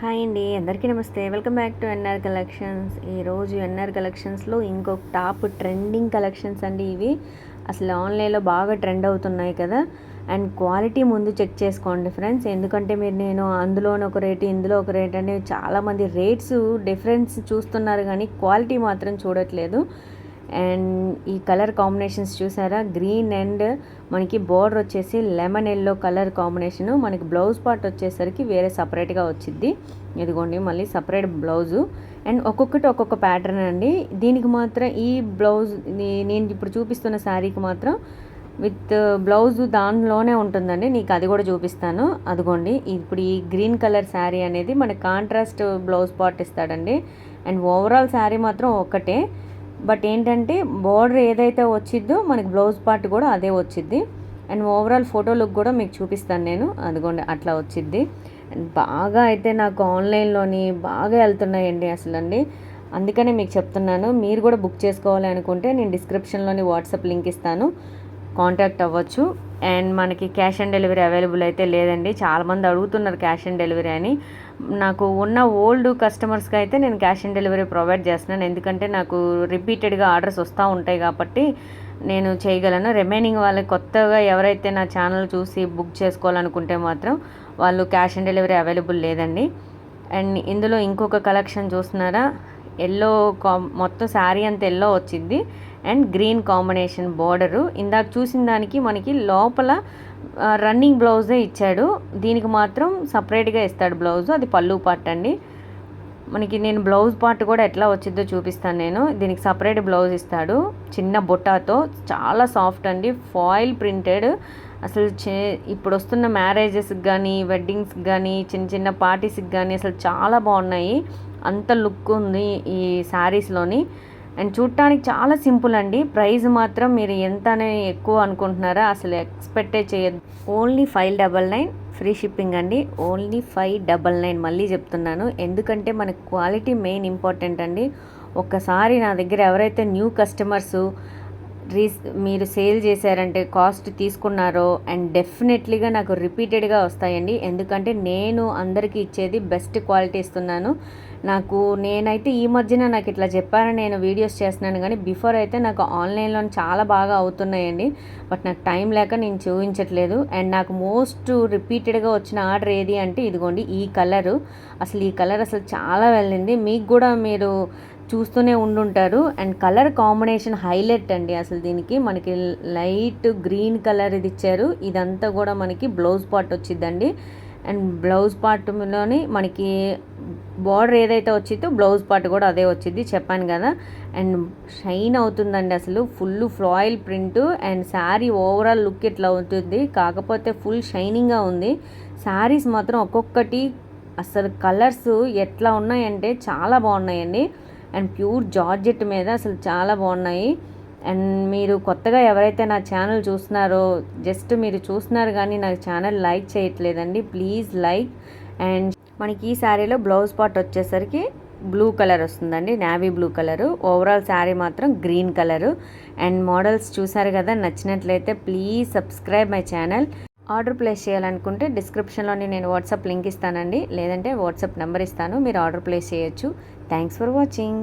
Hi అండి అందరికీ నమస్తే. Welcome back to NR collections ఈరోజు ఎన్ఆర్ కలెక్షన్స్లో ఇంకొక టాప్ ట్రెండింగ్ కలెక్షన్స్ అండి ఇవి. అసలు ఆన్లైన్లో బాగా ట్రెండ్ అవుతున్నాయి కదా. అండ్ క్వాలిటీ ముందు చెక్ చేసుకోండి ఫ్రెండ్స్ ఎందుకంటే మీరు నేను అందులోని ఒక రేటు ఇందులో ఒక రేట్ అనేవి చాలామంది రేట్స్ డిఫరెన్స్ చూస్తున్నారు కానీ క్వాలిటీ మాత్రం చూడట్లేదు. అండ్ ఈ కలర్ కాంబినేషన్స్ చూసారా? గ్రీన్ అండ్ మనకి బోర్డర్ వచ్చేసి లెమన్ ఎల్లో కలర్ కాంబినేషను. మనకి బ్లౌజ్ పార్ట్ వచ్చేసరికి వేరే సపరేట్గా వచ్చింది ఇదిగోండి మళ్ళీ సపరేట్ బ్లౌజు అండ్ ఒక్కొక్కటి ఒక్కొక్క ప్యాటర్న్ అండి. దీనికి మాత్రం ఈ బ్లౌజ్ నేను ఇప్పుడు చూపిస్తున్న శారీకి మాత్రం విత్ బ్లౌజ్ దానిలోనే ఉంటుందండి. నీకు అది కూడా చూపిస్తాను. అదిగోండి ఇప్పుడు ఈ గ్రీన్ కలర్ శారీ అనేది మన కాంట్రాస్ట్ బ్లౌజ్ పార్ట్ ఇస్తాడండి. అండ్ ఓవరాల్ శారీ మాత్రం ఒక్కటే. బట్ ఏంటంటే బార్డర్ ఏదైతే వచ్చిద్దో మనకి బ్లౌజ్ పార్ట్ కూడా అదే వచ్చిద్ది. అండ్ ఓవరాల్ ఫోటో లుక్ కూడా మీకు చూపిస్తాను నేను. అదిగోండి అట్లా వచ్చిద్ది. అండ్ బాగా అయితే నాకు ఆన్లైన్లోని బాగా వెళ్తున్నాయండి అసలు అండి అందుకనే మీకు చెప్తున్నాను మీరు కూడా బుక్ చేసుకోవాలి అనుకుంటే నేను డిస్క్రిప్షన్లోని వాట్సాప్ లింక్ ఇస్తాను. కాంటాక్ట్ అవ్వచ్చు. అండ్ మనకి క్యాష్ ఆన్ డెలివరీ అవైలబుల్ అయితే లేదండి. చాలామంది అడుగుతున్నారు క్యాష్ ఆన్ డెలివరీ అని. నాకు ఉన్న ఓల్డ్ కస్టమర్స్కి అయితే నేను క్యాష్ ఆన్ డెలివరీ ప్రొవైడ్ చేస్తున్నాను. ఎందుకంటే నాకు రిపీటెడ్గా ఆర్డర్స్ వస్తూ ఉంటాయి కాబట్టి నేను చేయగలను. రిమైనింగ్ వాళ్ళకి కొత్తగా ఎవరైతే నా ఛానల్ చూసి బుక్ చేసుకోవాలనుకుంటే మాత్రం వాళ్ళు క్యాష్ ఆన్ డెలివరీ అవైలబుల్ లేదండి. అండ్ ఇందులో ఇంకొక కలెక్షన్ చూస్తున్నారా? ఎల్లో కా మొత్తం శారీ అంతా ఎల్లో వచ్చింది. And green combination border. ఇందాక చూసిన దానికి మనకి లోపల రన్నింగ్ బ్లౌజే ఇచ్చాడు. దీనికి మాత్రం సపరేట్గా ఇస్తాడు బ్లౌజ్. అది పళ్ళు పార్ట్ అండి. మనకి నేను బ్లౌజ్ పార్ట్ కూడా ఎట్లా వచ్చిందో చూపిస్తాను నేను. దీనికి సపరేట్ బ్లౌజ్ ఇస్తాడు. చిన్న బుట్టాతో. చాలా సాఫ్ట్ అండి. Foil printed. అసలు చే ఇప్పుడు వస్తున్న మ్యారేజెస్కి కానీ వెడ్డింగ్స్కి కానీ చిన్న చిన్న పార్టీస్కి కానీ అసలు చాలా బాగున్నాయి. అంత లుక్ ఉంది ఈ శారీస్లోని అండ్ చూడటానికి చాలా సింపుల్ అండి. ప్రైస్ మాత్రం మీరు ఎంతనే ఎక్కువ అనుకుంటున్నారా అసలు ఎక్స్పెక్టే చేయదు only five double nine free shipping అండి. ఓన్లీ ఫైవ్ డబల్ నైన్ మళ్ళీ చెప్తున్నాను. ఎందుకంటే మనకు క్వాలిటీ మెయిన్ ఇంపార్టెంట్ అండి. ఒక్కసారి నా దగ్గర ఎవరైతే న్యూ కస్టమర్స్ రీస్ మీరు సేల్ చేశారంటే కాస్ట్ తీసుకున్నారో అండ్ డెఫినెట్లీగా నాకు రిపీటెడ్గా వస్తాయండి. ఎందుకంటే నేను అందరికీ ఇచ్చేది బెస్ట్ క్వాలిటీ ఇస్తున్నాను. నాకు నేనైతే ఈ మధ్యన నాకు ఇట్లా చెప్పారని నేను వీడియోస్ చేస్తున్నాను. కానీ బిఫోర్ అయితే నాకు ఆన్లైన్లో చాలా బాగా అవుతున్నాయండి. బట్ నాకు టైం లేక నేను చూపించట్లేదు. అండ్ నాకు మోస్ట్ రిపీటెడ్గా వచ్చిన ఆర్డర్ ఏది అంటే ఇదిగోండి ఈ కలరు. అసలు ఈ కలర్ అసలు చాలా వెళ్ళింది. మీకు కూడా మీరు చూస్తూనే ఉండుంటారు. అండ్ కలర్ కాంబినేషన్ హైలైట్ అండి అసలు దీనికి. మనకి లైట్ గ్రీన్ కలర్ ఇది ఇచ్చారు. ఇదంతా కూడా మనకి బ్లౌజ్ పార్ట్ వచ్చిందండి అండ్ బ్లౌజ్ పార్ట్లోని మనకి బార్డర్ ఏదైతే వచ్చిందో బ్లౌజ్ పార్ట్ కూడా అదే వచ్చింది చెప్పాను కదా. అండ్ షైన్ అవుతుందండి అసలు. Full foil print. And sari overall look ఇట్లా ఉంటుంది. కాకపోతే ఫుల్ షైనింగ్గా ఉంది. శారీస్ మాత్రం ఒక్కొక్కటి అసలు కలర్స్ ఎట్లా ఉన్నాయంటే చాలా బాగున్నాయండి. అండ్ ప్యూర్ జార్జెట్ మీద అసలు చాలా బాగున్నాయి. అండ్ మీరు కొత్తగా ఎవరైతే నా ఛానల్ చూస్తున్నారో జస్ట్ మీరు చూస్తున్నారు కానీ నా ఛానల్ లైక్ చేయట్లేదండి ప్లీజ్ లైక్. అండ్ మనకి ఈ శారీలో బ్లౌజ్ పార్ట్ వచ్చేసరికి బ్లూ కలర్ వస్తుందండి navy blue colour. Overall sari మాత్రం గ్రీన్ కలరు. అండ్ మోడల్స్ చూసారు కదా నచ్చినట్లయితే please subscribe my channel. Order place చేయాలనుకుంటే డిస్క్రిప్షన్లోని నేను వాట్సాప్ లింక్ ఇస్తానండి. లేదంటే వాట్సాప్ నెంబర్ ఇస్తాను. మీరు ఆర్డర్ ప్లేస్ చేయొచ్చు. Thanks for watching